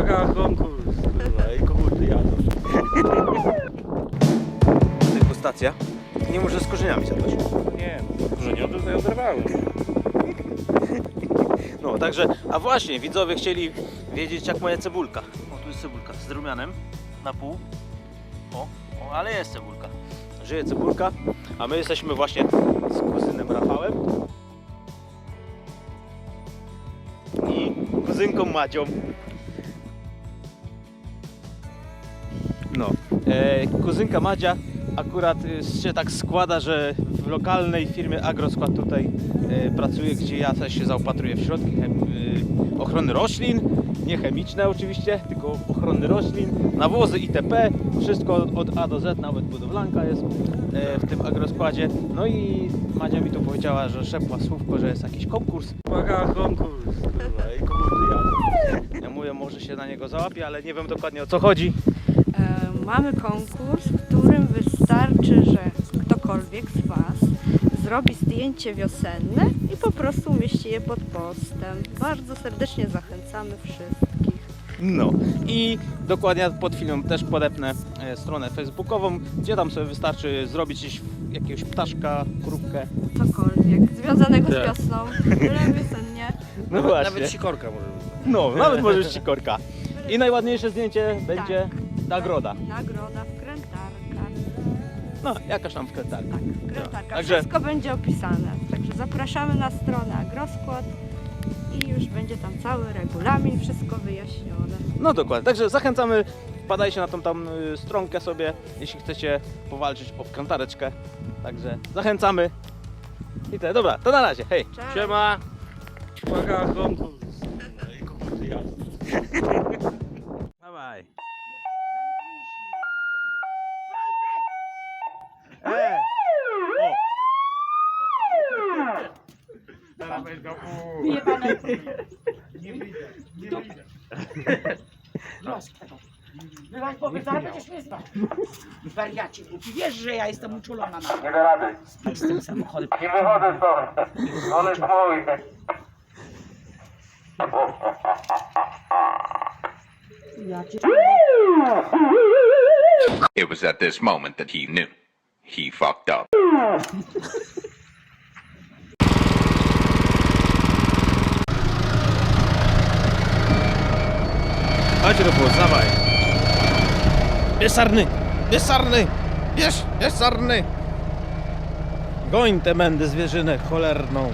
Uwaga, konkurs. Kurwa, i koguty jadą. Degustacja. Nie może z korzeniami zadać. Nie, że nie tutaj oderwałem. No, także, a właśnie, widzowie chcieli wiedzieć jak moja cebulka. O, tu jest cebulka z rumianem na pół. O, o, ale jest cebulka. Żyje cebulka, a my jesteśmy właśnie z kuzynem Rafałem i kuzynką Madzią. Kuzynka Madzia akurat e, się tak składa, że w lokalnej firmie Agroskład tutaj e, pracuje, gdzie ja też się zaopatruję w środki e, ochrony roślin, nie chemiczne oczywiście, tylko ochrony roślin, nawozy itp. Wszystko od, A do Z, nawet budowlanka jest w tym agroskładzie. No i Madzia mi tu powiedziała, że szepła słówko, że jest jakiś konkurs. Uwaga, konkurs. Ja mówię, może się na niego załapię, ale nie wiem dokładnie o co chodzi. Mamy konkurs, w którym wystarczy, że ktokolwiek z Was zrobi zdjęcie wiosenne i po prostu umieści je pod postem. Bardzo serdecznie zachęcamy wszystkich. No i dokładnie pod filmem też podepnę e, stronę facebookową, gdzie tam sobie wystarczy zrobić jakiegoś ptaszka, krupkę. Cokolwiek związanego Tak. z wiosną, byle wiosennie. No właśnie. Nawet sikorka może być. No, nawet może być sikorka. I najładniejsze zdjęcie będzie nagroda. Nagroda wkrętarka. No, jakaś tam wkrętarka. Tak, wkrętarka. Także- Wszystko będzie opisane. Także zapraszamy na stronę Agroskład i już będzie tam cały regulamin, wszystko wyjaśnione. No dokładnie, także zachęcamy, wpadajcie na tą tam y, stronkę sobie, jeśli chcecie powalczyć o wkrętareczkę. Także zachęcamy. I tyle, dobra, to na razie, hej. Cześć. Siema. Uwaga, koguty jadą. Dawaj. Nie pana. Nie wyjdę. Nie wyjdę. Wyłaź, bo zaraz będziesz mnie znał. Wariacie głupi. Wiesz, że ja jestem uczulona na Nie da rady. z tym samochodem. Nie wychodzę stąd. On jest mój. Ja cię... It was at this moment that he knew. He fucked up. Chodź Rufus, dawaj. Bierz sarny, bierz sarny, bierz, bierz sarny. Goń te mędy zwierzynę cholerną.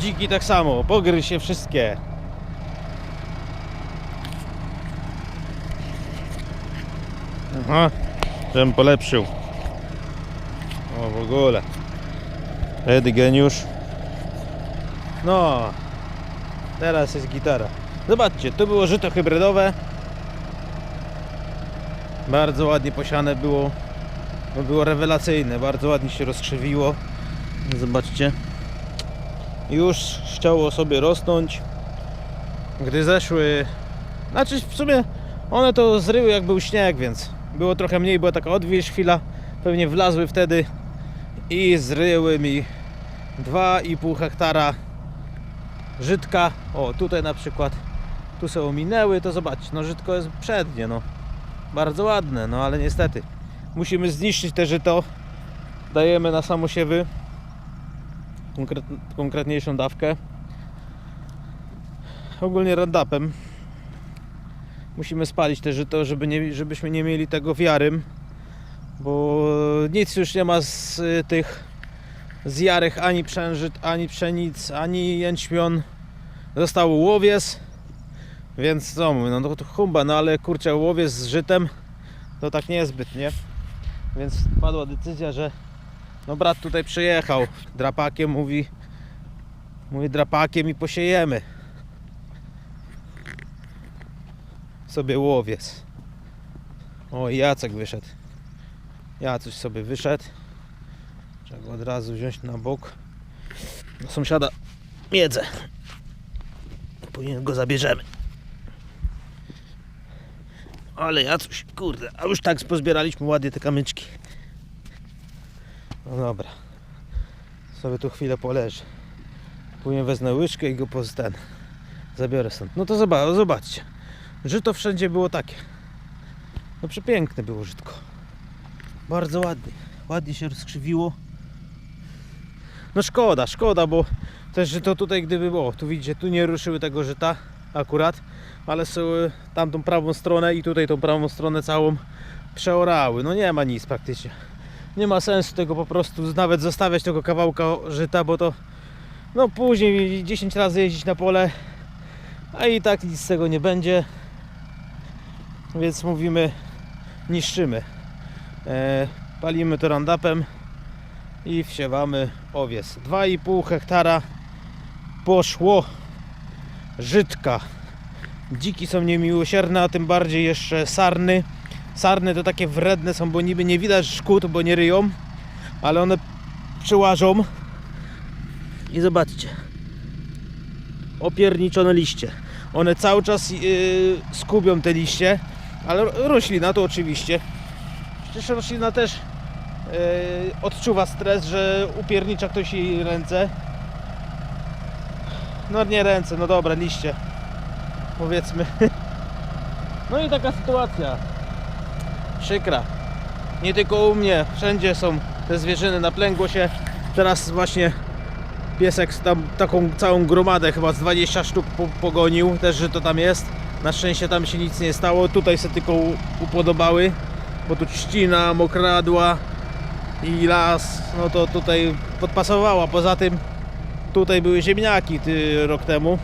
Dziki tak samo, pogryź się wszystkie. Aha, żebym polepszył. O, w ogóle. Edy geniusz. No, teraz jest gitara. Zobaczcie, to było żyto hybrydowe. Bardzo ładnie posiane było. Było rewelacyjne, bardzo ładnie się rozkrzywiło. Zobaczcie. Już chciało sobie rosnąć. Gdy zeszły. Znaczy w sumie one to zryły jak był śnieg, więc było trochę mniej, była taka odwilż chwila. Pewnie wlazły wtedy i zryły mi 2,5 hektara żytka. O, tutaj na przykład tu są ominęły, to zobaczcie, no żytko jest przednie, no. Bardzo ładne, no ale niestety musimy zniszczyć te żyto. Dajemy na samosiewy konkret, konkretniejszą dawkę. Ogólnie randapem. Musimy spalić te żyto, żeby nie, żebyśmy nie mieli tego wiarym, bo nic już nie ma z y, tych z jarych ani przężyt, ani pszenic, ani jęczmion. Został łowiec, więc co mówię, no to humba, no ale kurczę, łowiec z żytem to tak niezbyt, nie? Więc padła decyzja, że no brat tutaj przyjechał drapakiem, mówi mówi drapakiem i posiejemy sobie łowiec. O Jacek wyszedł. Jacuś sobie wyszedł. Trzeba go od razu wziąć na bok. Do sąsiada miedzę. Później go zabierzemy. Ale ja coś, kurde, a już tak pozbieraliśmy ładnie te kamyczki. No dobra. Sobie tu chwilę poleży. Później wezmę łyżkę i go poz ten. Zabiorę stąd. No to zoba- zobaczcie. Żyto wszędzie było takie. No przepiękne było żytko. Bardzo ładnie. Ładnie się rozkrzywiło. No szkoda, szkoda, bo też żyto tutaj gdyby było, tu widzicie, tu nie ruszyły tego żyta akurat, ale są y, tamtą prawą stronę i tutaj tą prawą stronę całą przeorały. No nie ma nic praktycznie. Nie ma sensu tego po prostu nawet zostawiać tego kawałka żyta, bo to no później 10 razy jeździć na pole, a i tak nic z tego nie będzie. Więc mówimy, niszczymy. E, palimy to randapem i wsiewamy owiec. 2,5 hektara poszło żytka. Dziki są niemiłosierne, a tym bardziej jeszcze sarny. Sarny to takie wredne są, bo niby nie widać szkód, bo nie ryją, ale one przyłażą. I zobaczcie. Opierniczone liście. One cały czas yy, skubią te liście, ale roślina to oczywiście. Przecież roślina też yy, odczuwa stres, że upiernicza ktoś jej ręce. No nie ręce, no dobra, liście. Powiedzmy. No i taka sytuacja. Przykra. Nie tylko u mnie, wszędzie są te zwierzyny, naplęgło się. Teraz właśnie piesek tam taką całą gromadę, chyba z 20 sztuk po, pogonił, też że to tam jest. Na szczęście tam się nic nie stało, tutaj se tylko upodobały, bo tu trzcina, mokradła i las, no to tutaj podpasowała. Poza tym tutaj były ziemniaki ty, rok temu,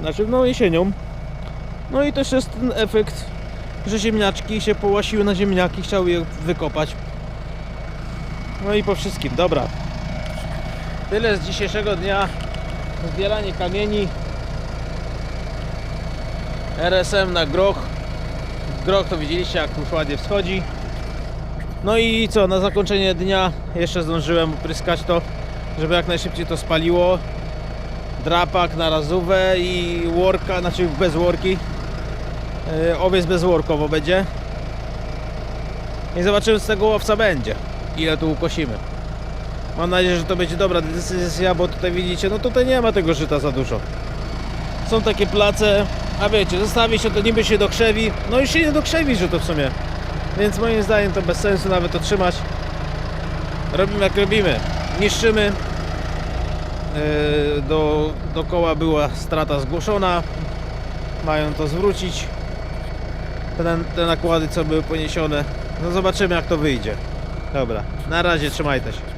znaczy no jesienią. No i też jest ten efekt, że ziemniaczki się połasiły na ziemniaki, chciały je wykopać. No i po wszystkim, dobra. Tyle z dzisiejszego dnia. Zbieranie kamieni. RSM na groch. Groch to widzieliście jak już ładnie wschodzi. No i co, na zakończenie dnia jeszcze zdążyłem opryskać to, żeby jak najszybciej to spaliło. Drapak na razówę i worka, znaczy bez worki. Yy, Owiec bezworkowo będzie. I zobaczymy z tego łowca będzie. Ile tu ukosimy. Mam nadzieję, że to będzie dobra decyzja, bo tutaj widzicie, no tutaj nie ma tego żyta za dużo. Są takie place, a wiecie, zostawi się to niby się dokrzewi, no i się nie dokrzewi, że to w sumie. Więc moim zdaniem to bez sensu nawet to trzymać. Robimy jak robimy. Niszczymy. Yy, Do, dookoła była strata zgłoszona. Mają to zwrócić te nakłady, co były poniesione. No zobaczymy, jak to wyjdzie. Dobra, na razie, trzymajcie się.